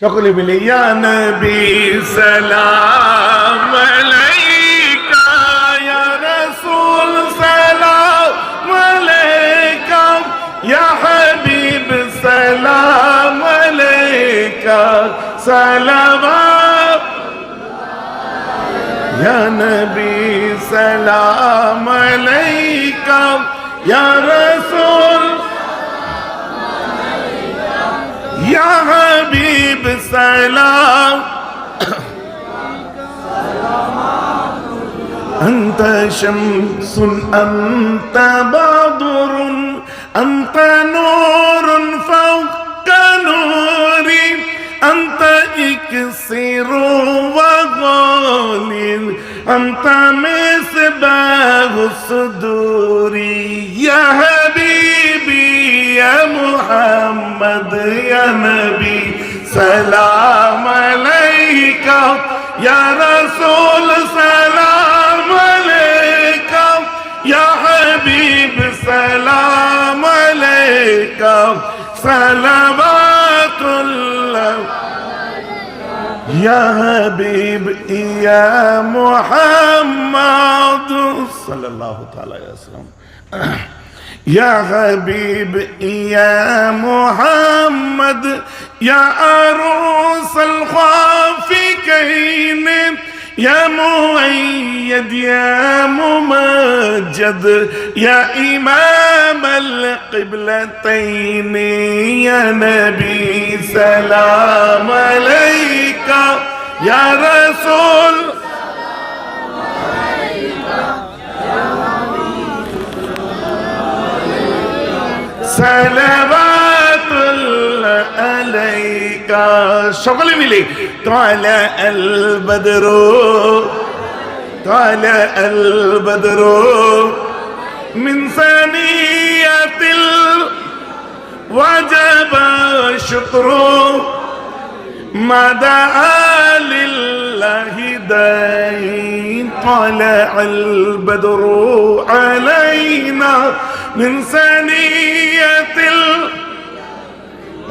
সকলে মিলে, ইয়া নবী, সালাম আলাইকা, ইয়া রাসূল, সালাম আলাইকা, ইয়া হাবিব, সালাম আলাইকা সালাওয়াত ইয়া নবী, সালাম আলাইকা, ইয়া حبيب سلام. أنت شمس أنت بدر أنت نور فوق نوري أنت إكسر وغال أنت مصباح الصدور. يا حبيبي يا محمد يا نبي سلام عليك. يا رسول سلام عليك. يا حبيب سلام عليك. صلوات الله. يا حبيب يا محمد. صلى الله تعالى وسلم. يا حبيب يا محمد. يا عروس الخافقين يا مؤيد يا ممجد يا إمام القبلتين يا نبي سلام عليك يا رسول صلوات الله عليك সকলে মিলে طالع البدر طالع البدر من ثنية وجب شكر ما دعا لله داعي طلع البدر علينا من ثنية ال-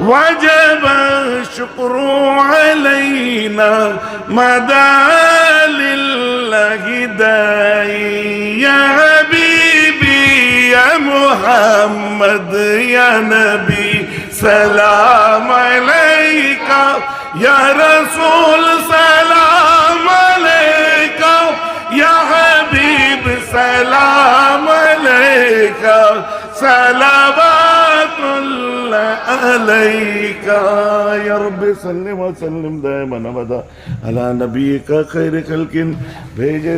وجب الشكر علينا ما دعا لله داعي. يا حبيبي يا محمد يا نبي سلام عليك. يا رسول سلام عليك. يا حبيب سلام عليك. الله عليك يا رب سلم وسلم دائما ابدا على نبيك خير خلق بيجي